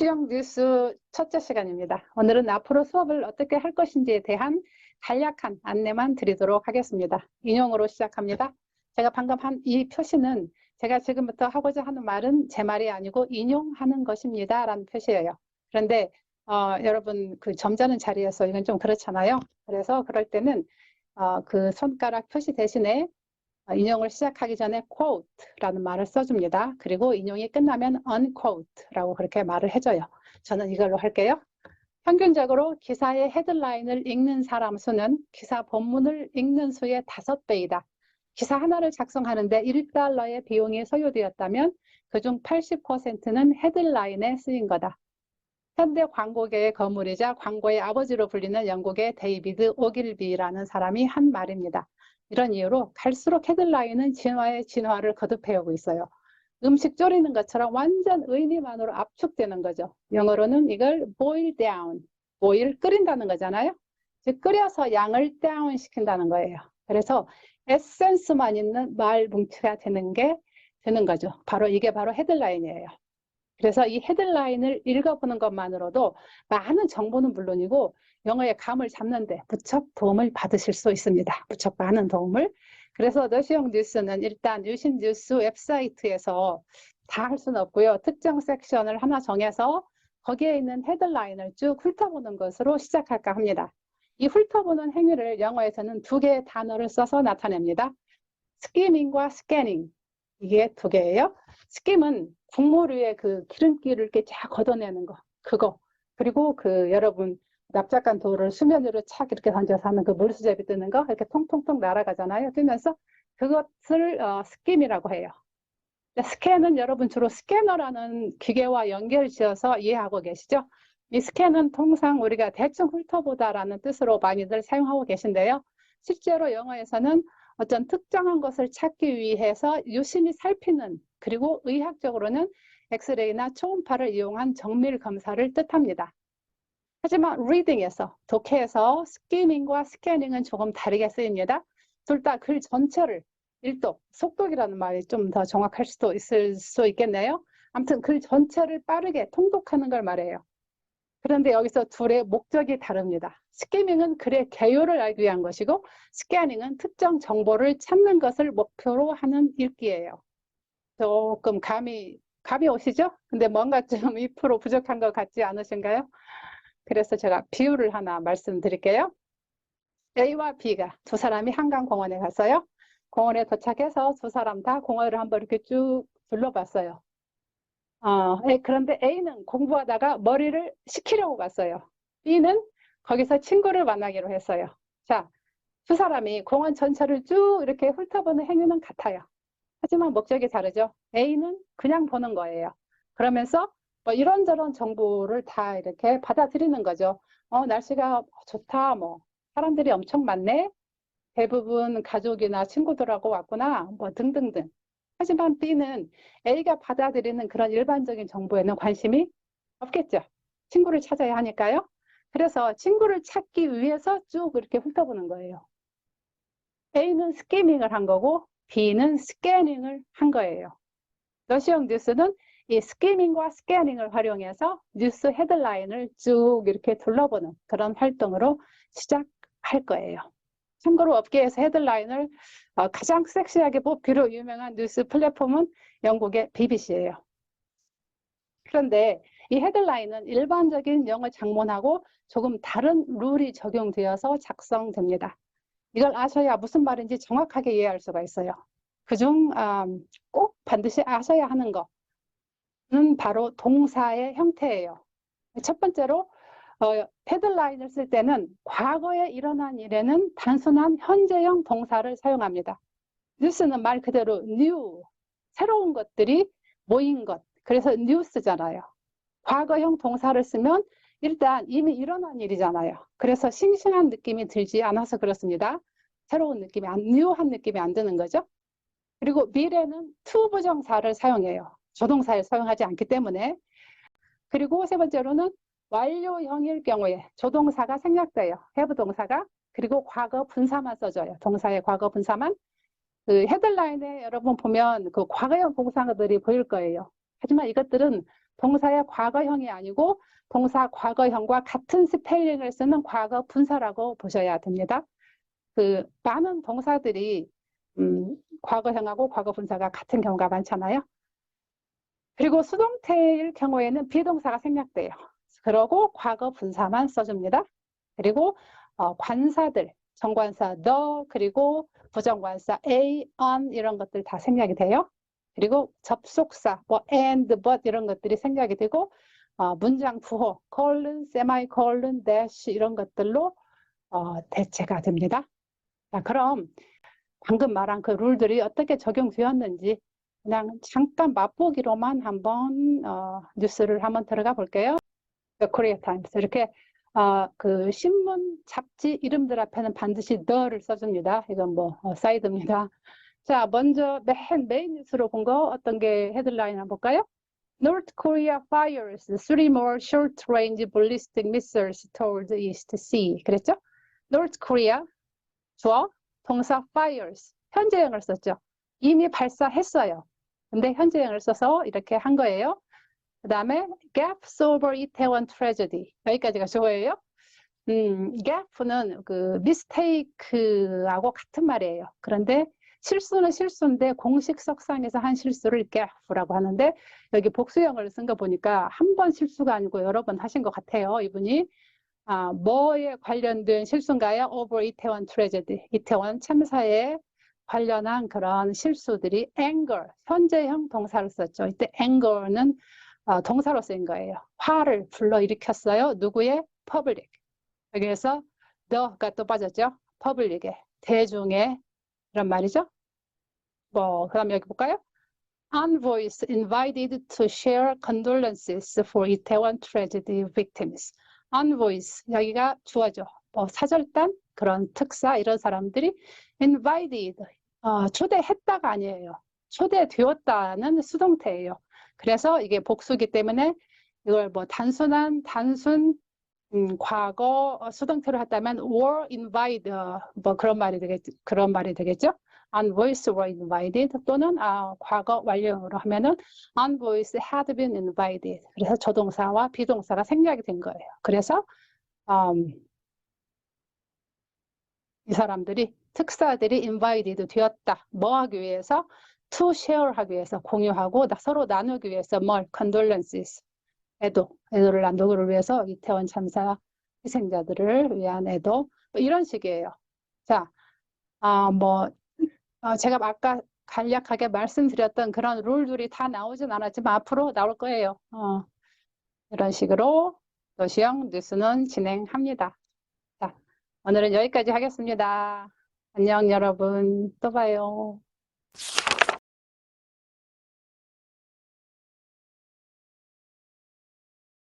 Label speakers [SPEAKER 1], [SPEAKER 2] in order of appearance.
[SPEAKER 1] 수영 뉴스 첫째 시간입니다. 오늘은 앞으로 수업을 어떻게 할 것인지에 대한 간략한 안내만 드리도록 하겠습니다. 인용으로 시작합니다. 제가 방금 한 이 표시는 제가 지금부터 하고자 하는 말은 제 말이 아니고 인용하는 것입니다. 라는 표시예요. 그런데 어, 여러분 그 점잖은 자리에서 이건 좀 그렇잖아요. 그래서 그럴 때는 어, 그 손가락 표시 대신에 어, 인용을 시작하기 전에 quote라는 말을 써줍니다. 그리고 인용이 끝나면 unquote라고 그렇게 말을 해줘요. 저는 이걸로 할게요. 평균적으로 기사의 헤드라인을 읽는 사람 수는 기사 본문을 읽는 수의 다섯 배이다. 기사 하나를 작성하는데 1달러의 비용이 소요되었다면 그중 80%는 헤드라인에 쓰인 거다. 현대 광고계의 거물이자 광고의 아버지로 불리는 영국의 데이비드 오길비라는 사람이 한 말입니다. 이런 이유로 갈수록 헤드라인은 진화의 진화를 거듭해오고 있어요. 음식 졸이는 것처럼 완전 의미만으로 압축되는 거죠. 영어로는 이걸 boil down, boil 끓인다는 거잖아요. 즉 끓여서 양을 down 시킨다는 거예요. 그래서 에센스만 있는 말 뭉치가 되는 게 되는 거죠. 바로 이게 바로 헤드라인이에요. 그래서 이 헤드라인을 읽어보는 것만으로도 많은 정보는 물론이고 영어의 감을 잡는데 무척 도움을 받으실 수 있습니다. 무척 많은 도움을. 그래서 너시용 뉴스는 일단 유신 뉴스 웹사이트에서 다 할 수는 없고요. 특정 섹션을 하나 정해서 거기에 있는 헤드라인을 쭉 훑어보는 것으로 시작할까 합니다. 이 훑어보는 행위를 영어에서는 두 개의 단어를 써서 나타냅니다. 스키밍과 스캐닝. 이게 두 개예요. 스킴은 위에 그 기름기를 이렇게 쫙 걷어내는 거. 그거. 그리고 그 여러분 납작한 돌을 수면 위로 착 이렇게 던져서 하는 그 물수제비 뜨는 거 이렇게 통통통 날아가잖아요. 뜨면서 그것을 어, 스킴이라고 해요. 스캔은 여러분 주로 스캐너라는 기계와 연결 지어서 이해하고 계시죠? 이 스캔은 통상 우리가 대충 훑어보다라는 뜻으로 많이들 사용하고 계신데요. 실제로 영어에서는 어떤 특정한 것을 찾기 위해서 유심히 살피는 그리고 의학적으로는 엑스레이나 초음파를 이용한 정밀 검사를 뜻합니다. 하지만 리딩에서, 독해에서 스키밍과 스캐닝은 조금 다르게 쓰입니다. 둘 다 글 전체를 일독, 속독이라는 말이 좀 더 정확할 수도 있을 수 있겠네요. 아무튼 글 전체를 빠르게 통독하는 걸 말해요. 그런데 여기서 둘의 목적이 다릅니다. 스캐밍은 글의 개요를 알기 위한 것이고 스캐닝은 특정 정보를 찾는 것을 목표로 하는 읽기예요. 조금 감이 감이 오시죠? 근데 뭔가 좀 2% 부족한 것 같지 않으신가요? 그래서 제가 비유를 하나 말씀드릴게요. A와 B가 두 사람이 한강공원에 갔어요. 공원에 도착해서 두 사람 다 공원을 한번 이렇게 쭉 둘러봤어요. 어, 그런데 A는 공부하다가 머리를 식히려고 갔어요. B는 거기서 친구를 만나기로 했어요. 자, 두 사람이 공원 전체를 쭉 이렇게 훑어보는 행위는 같아요. 하지만 목적이 다르죠. A는 그냥 보는 거예요. 그러면서 뭐 이런저런 정보를 다 이렇게 받아들이는 거죠. 어, 날씨가 좋다, 뭐, 사람들이 엄청 많네. 대부분 가족이나 친구들하고 왔구나, 뭐 등등등. 하지만 B는 A가 받아들이는 그런 일반적인 정보에는 관심이 없겠죠. 친구를 찾아야 하니까요. 그래서 친구를 찾기 위해서 쭉 이렇게 훑어보는 거예요. A는 스캐밍을 한 거고 B는 스캐닝을 한 거예요. 러시형 뉴스는 이 스캐밍과 스캐닝을 활용해서 뉴스 헤드라인을 쭉 이렇게 둘러보는 그런 활동으로 시작할 거예요. 참고로 업계에서 헤드라인을 어, 가장 섹시하게 뽑기로 유명한 뉴스 플랫폼은 영국의 BBC예요. 그런데 이 헤드라인은 일반적인 영어 장문하고 조금 다른 룰이 적용되어서 작성됩니다. 이걸 아셔야 무슨 말인지 정확하게 이해할 수가 있어요. 그중 음, 꼭 반드시 아셔야 하는 거는 바로 동사의 형태예요. 첫 번째로 어, 헤드라인을 쓸 때는 과거에 일어난 일에는 단순한 현재형 동사를 사용합니다. 뉴스는 말 그대로 new, 새로운 것들이 모인 것. 그래서 뉴스잖아요. 과거형 동사를 쓰면 일단 이미 일어난 일이잖아요. 그래서 싱싱한 느낌이 들지 않아서 그렇습니다. 새로운 느낌이, 안, 뉴한 느낌이 안 드는 거죠. 그리고 미래는 to 부정사를 사용해요. 조동사에 사용하지 않기 때문에 그리고 세 번째로는 완료형일 경우에 조동사가 생략돼요. have 동사가 그리고 과거 분사만 써져요. 동사의 과거 분사만 그 헤드라인에 여러분 보면 그 과거형 동사들이 보일 거예요. 하지만 이것들은 동사의 과거형이 아니고 동사 과거형과 같은 스펠링을 쓰는 과거 분사라고 보셔야 됩니다. 그 많은 동사들이 음, 과거형하고 과거 분사가 같은 경우가 많잖아요. 그리고 수동태일 경우에는 비동사가 생략돼요. 그러고 과거 분사만 써줍니다. 그리고 어, 관사들, 정관사 the 그리고 부정관사 a, on 이런 것들 다 생략이 돼요. 그리고 접속사 뭐 and, but 이런 것들이 생략이 되고 어, 문장 부호, colon, semicolon, dash 이런 것들로 어, 대체가 됩니다. 자, 그럼 방금 말한 그 룰들이 어떻게 적용되었는지 그냥 잠깐 맛보기로만 한번 어, 뉴스를 한번 들어가 볼게요. Korea Times 이렇게 어, 그 신문 잡지 이름들 앞에는 반드시 the를 써줍니다. 이건 뭐 어, 사이드입니다. 자, 먼저 맨 메인 뉴스로 본 거 어떤 게 헤드라인 한번 볼까요? North Korea fires three more short-range ballistic missiles toward the East Sea. 그랬죠? North Korea 주어 동사 fires 현재형을 썼죠. 이미 발사했어요. 근데 현재형을 써서 이렇게 한 거예요. 그 다음에 gaps over Itaewon tragedy 여기까지가 주어예요. 음, gap는 그 mistake하고 같은 말이에요. 그런데 실수는 실수인데 공식 석상에서 한 실수를 gap라고 하는데 여기 복수형을 쓴 거 보니까 한 번 실수가 아니고 여러 번 하신 것 같아요. 이분이 아, 뭐에 관련된 실수인가요? over 이태원 tragedy 이태원 참사에 관련한 그런 실수들이 anger 현재형 동사를 썼죠. 이때 anger는 어, 동사로 쓰인 거예요. 화를 불러일으켰어요. 누구의? public. 여기에서 the가 또 빠졌죠. public의 대중의 이런 말이죠. 뭐 그 다음 여기 볼까요? Envoys invited to share condolences for Itaewon tragedy victims. Envoys 여기가 주어죠. 뭐 사절단 그런 특사 이런 사람들이 invited 어, 초대했다가 아니에요. 초대되었다는 수동태예요. 그래서 이게 복수기 때문에 이걸 뭐 단순한 단순 음, 과거 어, 수동태로 했다면 were invited 어, 뭐 그런 말이 되겠 그런 말이 되겠죠. envoys were invited 또는 아, 과거 완료로 하면은 envoys had been invited. 그래서 조동사와 비동사가 생략이 된 거예요. 그래서 음, 이 사람들이 특사들이 invited 되었다. 뭐 하기 위해서? To share 하기 위해서 공유하고 나- 서로 나누기 위해서 뭘 condolences 애도 애도를 나누기를 위해서 이태원 참사 희생자들을 위한 애도 뭐 이런 식이에요. 자, 아, 뭐 어, 제가 아까 간략하게 말씀드렸던 그런 룰들이 다 나오진 않았지만 앞으로 나올 거예요. 어, 이런 식으로 도시형 뉴스는 진행합니다. 자, 오늘은 여기까지 하겠습니다. 안녕 여러분. 또 봐요.